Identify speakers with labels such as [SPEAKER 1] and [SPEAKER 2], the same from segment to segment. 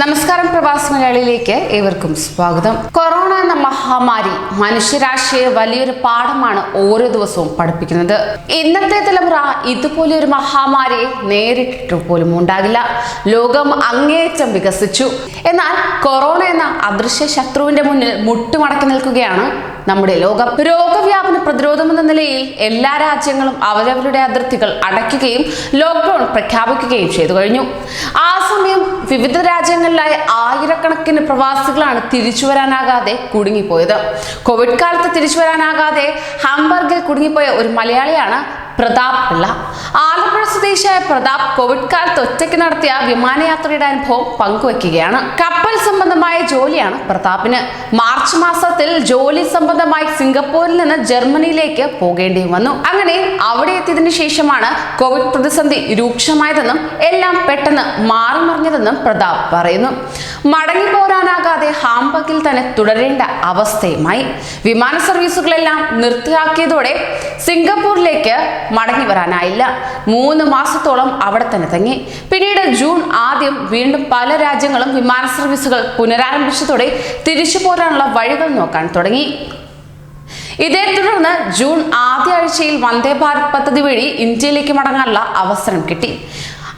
[SPEAKER 1] നമസ്കാരം പ്രവാസി മലയാളിയിലേക്ക് ഏവർക്കും സ്വാഗതം. കൊറോണ എന്ന മഹാമാരി മനുഷ്യരാശിയെ വലിയൊരു പാഠമാണ് ഓരോ ദിവസവും പഠിപ്പിക്കുന്നത്. ഇന്നത്തെ തലമുറ ഇതുപോലെ ഒരു മഹാമാരിയെ നേരിട്ടിട്ട് പോലും ഉണ്ടാകില്ല. ലോകം അങ്ങേയറ്റം വികസിച്ചു. എന്നാൽ കൊറോണ എന്ന അദൃശ്യ ശത്രുവിന്റെ മുന്നിൽ മുട്ടുമടക്കി നിൽക്കുകയാണ് നമ്മുടെ ലോകം രോഗവ്യാപന പ്രതിരോധം എന്ന നിലയിൽ എല്ലാ രാജ്യങ്ങളും അവരവരുടെ അതിർത്തികൾ അടയ്ക്കുകയും ലോക്ക്ഡൌൺ പ്രഖ്യാപിക്കുകയും ചെയ്തു കഴിഞ്ഞു. ആ സമയം വിവിധ രാജ്യങ്ങളിലായി ആയിരക്കണക്കിന് പ്രവാസികളാണ് തിരിച്ചു വരാനാകാതെ കുടുങ്ങിപ്പോയത്. കോവിഡ് കാലത്ത് തിരിച്ചു വരാനാകാതെ ഹാംബർഗിൽ കുടുങ്ങിപ്പോയ ഒരു മലയാളിയാണ് പ്രതാപ് പിള്ള. ആലപ്പുഴ സ്വദേശിയായ പ്രതാപ് കോവിഡ് കാലത്ത് ഒറ്റയ്ക്ക് നടത്തിയ വിമാനയാത്രയുടെ അനുഭവം പങ്കുവെക്കുകയാണ്. കപ്പൽ സംബന്ധമായ ജോലിയാണ് പ്രതാപിന്. മാർച്ച് മാസത്തിൽ ജോലി സംബന്ധമായി സിംഗപ്പൂരിൽ നിന്ന് ജർമ്മനിയിലേക്ക് പോകേണ്ടി വന്നു. അങ്ങനെ അവിടെ എത്തിയതിനു ശേഷമാണ് കോവിഡ് പ്രതിസന്ധി രൂക്ഷമായതെന്നും എല്ലാം പെട്ടെന്ന് മാറി മറിഞ്ഞതെന്നും പ്രതാപ് പറയുന്നു. മടങ്ങി പോരാനാകാതെ ഹാംബർഗിൽ തന്നെ തുടരേണ്ട അവസ്ഥയുമായി. വിമാന സർവീസുകളെല്ലാം നിർത്തിയാക്കിയതോടെ സിംഗപ്പൂരിലേക്ക് മടങ്ങി വരാനായില്ല. മൂന്ന് മാസത്തോളം അവിടെ തന്നെ തങ്ങി. പിന്നീട് ജൂൺ ആദ്യം വീണ്ടും പല രാജ്യങ്ങളും വിമാന സർവീസുകൾ പുനരാരംഭിച്ചതോടെ തിരിച്ചു പോരാനുള്ള വഴികൾ നോക്കാൻ തുടങ്ങി. ഇതേ തുടർന്ന് ജൂൺ ആദ്യ ആഴ്ചയിൽ വന്ദേ ഭാരത് പദ്ധതി വഴി ഇന്ത്യയിലേക്ക് മടങ്ങാനുള്ള അവസരം കിട്ടി.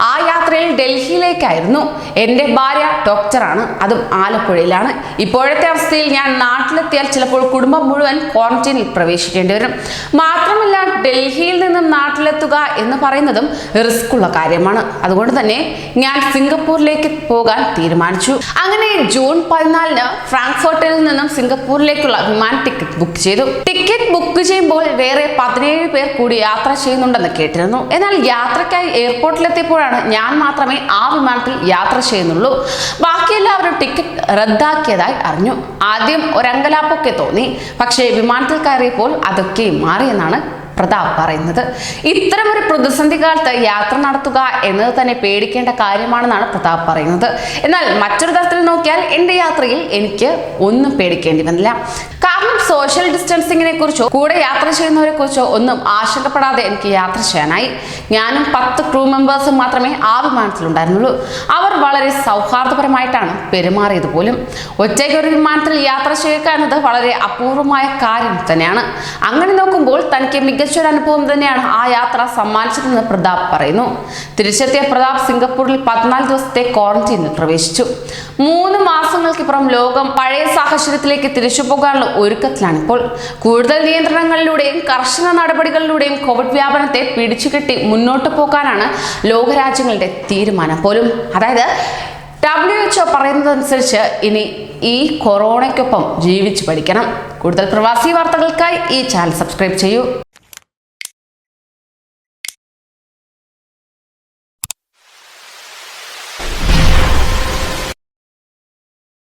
[SPEAKER 1] ആ യാത്രയിൽ ഡൽഹിയിലേക്കായിരുന്നു. എന്റെ ഭാര്യ ഡോക്ടറാണ്. അതും ആലപ്പുഴയിലാണ്. ഇപ്പോഴത്തെ അവസ്ഥയിൽ ഞാൻ നാട്ടിലെത്തിയാൽ ചിലപ്പോൾ കുടുംബം മുഴുവൻ ക്വാറന്റൈനിൽ പ്രവേശിക്കേണ്ടി വരും. മാത്രമല്ല ഡൽഹിയിൽ നിന്നും നാട്ടിലെത്തുക എന്ന് പറയുന്നതും റിസ്ക് ഉള്ള കാര്യമാണ്. അതുകൊണ്ട് തന്നെ ഞാൻ സിംഗപ്പൂരിലേക്ക് പോകാൻ തീരുമാനിച്ചു. അങ്ങനെ ജൂൺ പതിനാലിന് ഫ്രാങ്ക്ഫർട്ടിൽ നിന്നും സിംഗപ്പൂരിലേക്കുള്ള വിമാന ടിക്കറ്റ് ബുക്ക് ചെയ്തു. ടിക്കറ്റ് ബുക്ക് ചെയ്യുമ്പോൾ വേറെ പതിനേഴ് പേർ കൂടി യാത്ര ചെയ്യുന്നുണ്ടെന്ന് കേട്ടിരുന്നു. എന്നാൽ യാത്രക്കായി എയർപോർട്ടിലെത്തിയപ്പോഴാണ് ഞാൻ മാത്രമേ ആ വിമാനത്തിൽ യാത്ര ചെയ്യുന്നുള്ളൂ. ബാക്കിയെല്ലാവരും ടിക്കറ്റ് റദ്ദാക്കിയതായി അറിഞ്ഞു. ആദ്യം ഒരങ്കലാപ്പൊക്കെ തോന്നി. പക്ഷേ വിമാനത്തിൽ കയറിയപ്പോൾ അതൊക്കെ മാറിയെന്നാണ് പ്രതാപ് പറയുന്നത്. ഇത്തരം ഒരു പ്രതിസന്ധി കാലത്ത് യാത്ര നടത്തുക എന്നത് തന്നെ പേടിക്കേണ്ട കാര്യമാണെന്നാണ് പ്രതാപ് പറയുന്നത്. എന്നാൽ മറ്റൊരു തരത്തിൽ നോക്കിയാൽ എന്റെ യാത്രയിൽ എനിക്ക് ഒന്നും പേടിക്കേണ്ടി വന്നില്ല. സോഷ്യൽ ഡിസ്റ്റൻസിങ്ങിനെ കുറിച്ചോ കൂടെ യാത്ര ചെയ്യുന്നവരെ കുറിച്ചോ ഒന്നും ആശങ്കപ്പെടാതെ എനിക്ക് യാത്ര ചെയ്യാനായി. ഞാനും പത്ത് ക്രൂ മെമ്പേഴ്സും മാത്രമേ ആ വിമാനത്തിലുണ്ടായിരുന്നുള്ളൂ. അവർ വളരെ സൗഹാർദ്ദപരമായിട്ടാണ് പെരുമാറിയത് പോലും. ഒറ്റയ്ക്ക് ഒരു വിമാനത്തിൽ യാത്ര ചെയ്യുക എന്നത് വളരെ അപൂർവമായ കാര്യം തന്നെയാണ്. അങ്ങനെ നോക്കുമ്പോൾ തനിക്ക് മികച്ചൊരു അനുഭവം തന്നെയാണ് ആ യാത്ര സമ്മാനിച്ചതെന്ന് പ്രതാപ് പറയുന്നു. തിരിച്ചെത്തിയ പ്രതാപ് സിംഗപ്പൂരിൽ പതിനാല് ദിവസത്തെ ക്വാറന്റീനിൽ പ്രവേശിച്ചു. മൂന്ന് മാസങ്ങൾക്കിപ്പുറം ലോകം പഴയ സാഹചര്യത്തിലേക്ക് തിരിച്ചു പോകാനുള്ള ഒരുക്കത്തിലാണിപ്പോൾ കൂടുതൽ നിയന്ത്രണങ്ങളിലൂടെയും കർശന നടപടികളിലൂടെയും കോവിഡ് വ്യാപനത്തെ പിടിച്ചുകെട്ടി മുന്നോട്ട് പോകാനാണ് ലോകരാജ്യങ്ങളുടെ തീരുമാനം. പോലും അതായത് ഡബ്ല്യു എച്ച്ഒ പറയുന്നതനുസരിച്ച് ഇനി ഈ കൊറോണയ്ക്കൊപ്പം ജീവിച്ചു പഠിക്കണം. കൂടുതൽ പ്രവാസി വാർത്തകൾക്കായി ഈ ചാനൽ സബ്സ്ക്രൈബ് ചെയ്യൂ.